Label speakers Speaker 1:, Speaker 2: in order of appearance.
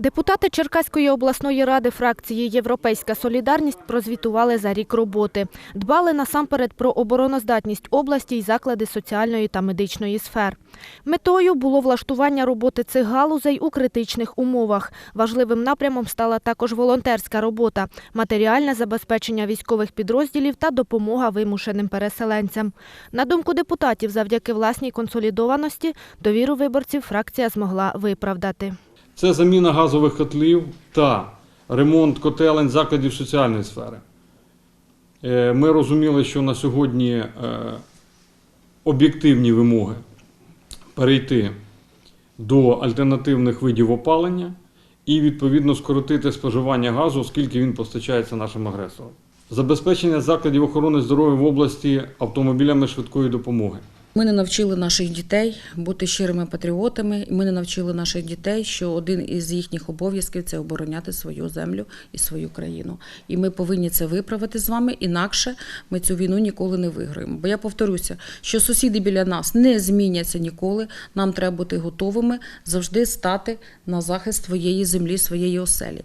Speaker 1: Депутати Черкаської обласної ради фракції Європейська солідарність прозвітували за рік роботи. Дбали насамперед про обороноздатність області й заклади соціальної та медичної сфер. Метою було влаштування роботи цих галузей у критичних умовах. Важливим напрямом стала також волонтерська робота, матеріальне забезпечення військових підрозділів та допомога вимушеним переселенцям. На думку депутатів, завдяки власній консолідованості довіру виборців фракція змогла виправдати.
Speaker 2: Це заміна газових котлів та ремонт котелень закладів соціальної сфери. Е, Ми розуміли, що на сьогодні е, об'єктивні вимоги перейти до альтернативних видів опалення і відповідно скоротити споживання газу, оскільки він постачається нашим агресорам. Забезпечення закладів охорони здоров'я в області автомобілями швидкої допомоги.
Speaker 3: Ми не навчили наших дітей бути щирими патріотами, ми не навчили наших дітей, що один із їхніх обов'язків це обороняти свою землю і свою країну. І ми повинні це виправити з вами, інакше ми цю війну ніколи не виграємо. Бо я повторюся, що сусіди біля нас не зміняться ніколи. Нам треба бути готовими завжди стати на захист своєї землі, своєї оселі.